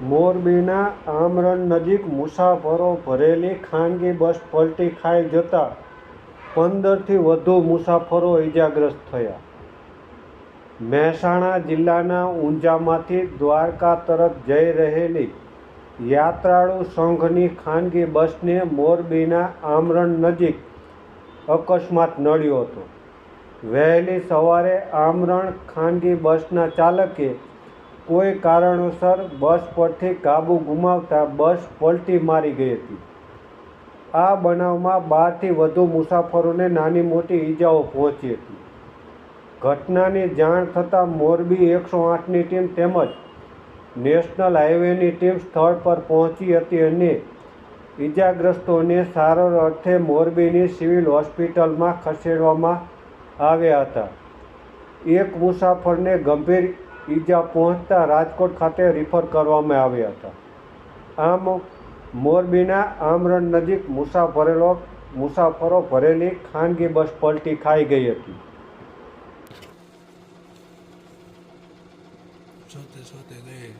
મોરબીના આમરણ નજીક મુસાફરો ભરેલી ખાનગી બસ પલટી ખાઈ જતાં પંદરથી વધુ મુસાફરો ઈજાગ્રસ્ત થયા. મહેસાણા જિલ્લાના ઊંઝામાંથી દ્વારકા તરફ જઈ રહેલી યાત્રાળુ સંઘની ખાનગી બસને મોરબીના આમરણ નજીક અકસ્માત નડ્યો હતો. વહેલી સવારે આમરણ ખાનગી બસના ચાલકે કોઈ કારણોસર બસ પરથી કાબુ ગુમાવતા બસ પલટી મારી ગઈ હતી. આ બનાવમાં બારથી વધુ મુસાફરોને નાની મોટી ઈજાઓ પહોંચી હતી. ઘટનાની જાણ થતાં મોરબી એકસો આઠની ટીમ તેમજ નેશનલ હાઈવેની ટીમ સ્થળ પર પહોંચી હતી અને ઈજાગ્રસ્તોને સારવાર અર્થે મોરબીની સિવિલ હોસ્પિટલમાં ખસેડવામાં આવ્યા હતા. એક મુસાફરને ગંભીર ઈજા પહોંચતા રાજકોટ ખાતે રિફર કરવામાં આવ્યા હતા. આમ, મોરબીના આમરણ નજીક મુસાફરેલો મુસાફરો ભરેલી ખાનગી બસ પલટી ખાઈ ગઈ હતી. સોતે સોતે ગઈ